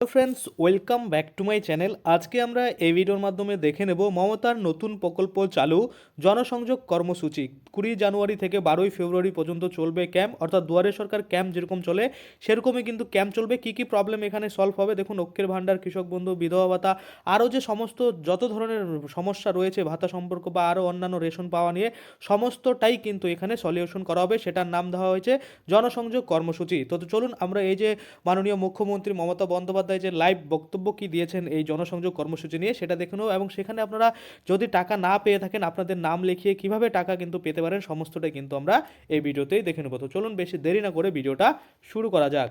Hello friends welcome back to my channel আজকে আমরা এই ভিডিওর মাধ্যমে দেখে নেব মমতার নতুন প্রকল্প চালু জনসংযোগ কর্মসূচি। কুড়ি জানুয়ারি থেকে বারোই ফেব্রুয়ারি পর্যন্ত চলবে ক্যাম্প অর্থাৎ দুয়ারে সরকার ক্যাম্প যেরকম চলে, সেরকমই কিন্তু ক্যাম্প চলবে। কী কী প্রবলেম এখানে সলভ হবে? দেখুন ঐক্যের ভাণ্ডার, কৃষক বন্ধু, বিধবা ভাতা, আরও যে সমস্ত যত ধরনের সমস্যা রয়েছে, ভাতা সম্পর্ক বা আরও অন্যান্য রেশন পাওয়া নিয়ে, সমস্তটাই কিন্তু এখানে সলিউশন করা হবে, সেটার নাম দেওয়া হয়েছে জনসংযোগ কর্মসূচি। তো চলুন, আমরা এই যে মাননীয় মুখ্যমন্ত্রী মমতা বন্দ্যোপাধ্যায় যে লাইভ বক্তব্য কি দিয়েছেন এই জনসংযোগ কর্মসূচি নিয়ে সেটা দেখে নেব এবং সেখানে আপনারা যদি টাকা না পেয়ে থাকেন আপনাদের নাম লিখিয়ে কীভাবে টাকা কিন্তু পেতে পারেন, সমস্তটাই কিন্তু আমরা এই ভিডিওতেই দেখে নেব। তো চলুন বেশি দেরি না করে ভিডিওটা শুরু করা যাক।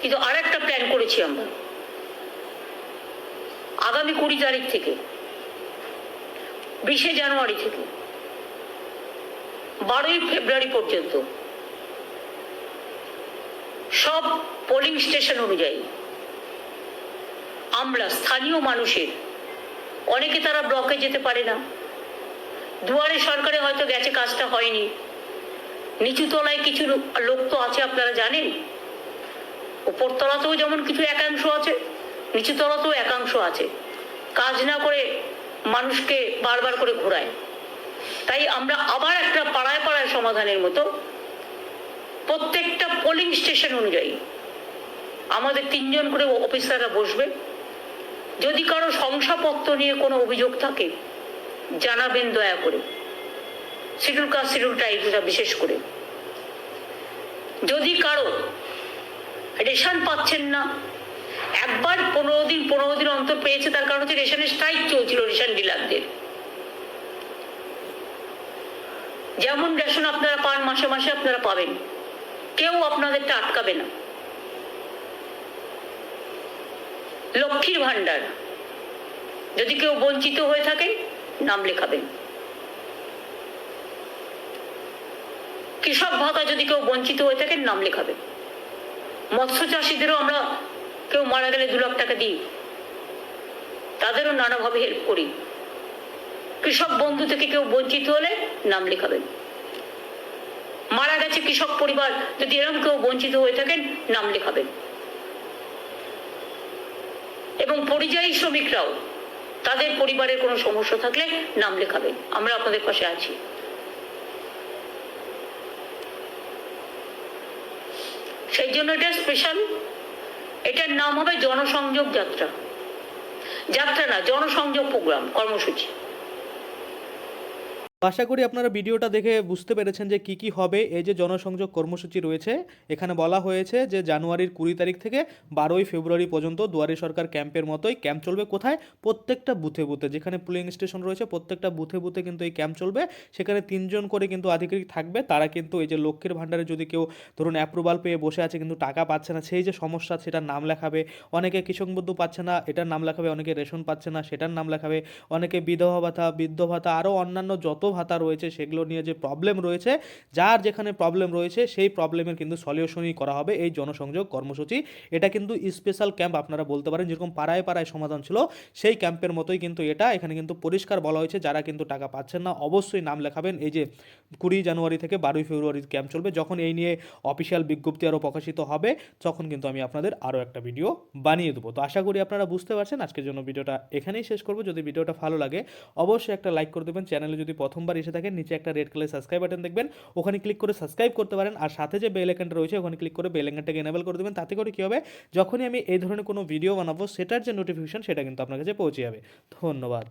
কিন্তু আরেকটা প্ল্যান করেছি আমরা। আগামী কুড়ি তারিখ থেকে, বিশে জানুয়ারি থেকে, বারোই ফেব্রুয়ারি পর্যন্ত সব পোলিং স্টেশন অনুযায়ী আমরা স্থানীয় মানুষের, অনেকে তারা ব্লকে যেতে পারে না। দুয়ারে সরকারে হয়তো গেছে, কাজটা হয়নি। নিচু তলায় কিছু লোক তো আছে, আপনারা জানেন? উপরতলাতেও যেমন কিছু একাংশ আছে নিচু তলাতেও একাংশ আছে। কাজ না করে মানুষকে বারবার করে ঘোরায়। তাই আমরা আবার একটা পাড়ায় পাড়ায় সমাধানের মতো প্রত্যেকটা পোলিং স্টেশন অনুযায়ী আমাদের তিনজন করে অফিসাররা বসবে। যদি কারও শংসাপত্র নিয়ে কোনো অভিযোগ থাকে, জানাবেন দয়া করে। শিডিউল কাস্ট শিডিউল ট্রাইবরা বিশেষ করে। যদি কারও রেশন পাচ্ছেন না। একবার পনেরো দিন পনেরো দিন অন্তর পেয়েছে, তার কারণ হচ্ছে রেশনের স্ট্রাইক চলছিল রেশন ডিলারদের। যেমন রেশন আপনারা পান, মাসে মাসে আপনারা পাবেন। কেউ আপনাদেরটা আটকাবে না। লক্ষ্মীর ভাণ্ডার। যদি কেউ বঞ্চিত হয়ে থাকেন নাম লেখাবেন। কৃষক ভাতা যদি কেউ বঞ্চিত হয়ে থাকেন নাম লেখাবেন। মৎস্য চাষিদেরও আমরা কেউ মারা গেলে দু লাখ টাকা দিই। তাদেরও নানাভাবে হেল্প করি। কৃষক বন্ধু থেকে কেউ বঞ্চিত হলে নাম লেখাবেন। মারা গেছে কৃষক পরিবার, যদি এরকম কেউ বঞ্চিত হয়ে থাকেন, নাম লেখাবেন। এবং পরিযায়ী শ্রমিকরাও, তাদের পরিবারের কোনো সমস্যা থাকলে নাম লেখাবেন। আমরা আপনাদের পাশে আছি। সেই জন্য এটা স্পেশাল এটার নাম হবে জনসংযোগ যাত্রা। যাত্রা না জনসংযোগ প্রোগ্রাম কর্মসূচি। আশা করি আপনারা ভিডিওটা দেখে বুঝতে পেরেছেন যে কি কি হবে। এই যে জনসংযোগ কর্মসূচি রয়েছে, এখানে বলা হয়েছে যে জানুয়ারির কুড়ি তারিখ থেকে বারোই ফেব্রুয়ারি পর্যন্ত দুয়ারে সরকার ক্যাম্পের মতোই ক্যাম্প চলবে। কোথায়? প্রত্যেকটা বুথে বুথে, যেখানে পুলিং স্টেশন রয়েছে, প্রত্যেকটা বুথে বুথে কিন্তু এই ক্যাম্প চলবে। সেখানে তিনজন করে কিন্তু আধিকারিক থাকবে। তারা কিন্তু এই যে লক্ষ্মীর ভাণ্ডারে যদি কেউ ধরুন অ্যাপ্রুভাল পেয়ে বসে আছে কিন্তু টাকা পাচ্ছে না, সেই যে সমস্যা সেটার নাম লেখাবে। অনেকে কৃষক বন্ধু পাচ্ছে না, এটার নাম লেখাবে, অনেকে রেশন পাচ্ছে না, সেটার নাম লেখাবে। অনেকে বিধবা ভাতা, বৃদ্ধ ভাতা, আরও অন্যান্য যত ভাতা রয়েছে, সেগুলো নিয়ে যে প্রবলেম রয়েছে, যার যেখানে প্রবলেম রয়েছে, সেই প্রবলেমের কিন্তু সলিউশনই করা হবে এই জনসংযোগ কর্মসূচি। এটা কিন্তু স্পেশাল ক্যাম্প আপনারা বলতে পারেন, যেরকম পাড়ায় পাড়ায় সমাধান ছিল, সেই ক্যাম্পের মতোই কিন্তু এটা, এখানে কিন্তু পরিষ্কার বলা হয়েছে, যারা কিন্তু টাকা পাচ্ছেন না, অবশ্যই নাম লেখাবেন। এই যে কুড়ি জানুয়ারি থেকে বারোই ফেব্রুয়ারি ক্যাম্প চলবে, যখন এই নিয়ে অফিসিয়াল বিজ্ঞপ্তি আরও প্রকাশিত হবে, তখন কিন্তু আমি আপনাদের আরও একটা ভিডিও বানিয়ে দেবো। তো আশা করি আপনারা বুঝতে পারছেন, আজকের জন্য ভিডিওটা এখানেই শেষ করব। যদি ভিডিওটা ভালো লাগে, অবশ্যই একটা লাইক করে দেবেন। চ্যানেলে যদি প্রথমবার এসে থাকেন, নিচে একটা রেড কালার সাবস্ক্রাইব বাটন দেখবেন, ওখানে ক্লিক করে সাবস্ক্রাইব করতে পারেন, আর সাথে যে বেল আইকনটা রয়েছে, ওখানে ক্লিক করে বেল আইকনটাকে এনেবল করে দেবেন, তাতে করে কী হবে, যখনই আমি এই ধরনের কোনো ভিডিও বানাবো, সেটার যে নোটিফিকেশন সেটা কিন্তু আপনার কাছে পৌঁছে যাবে। ধন্যবাদ।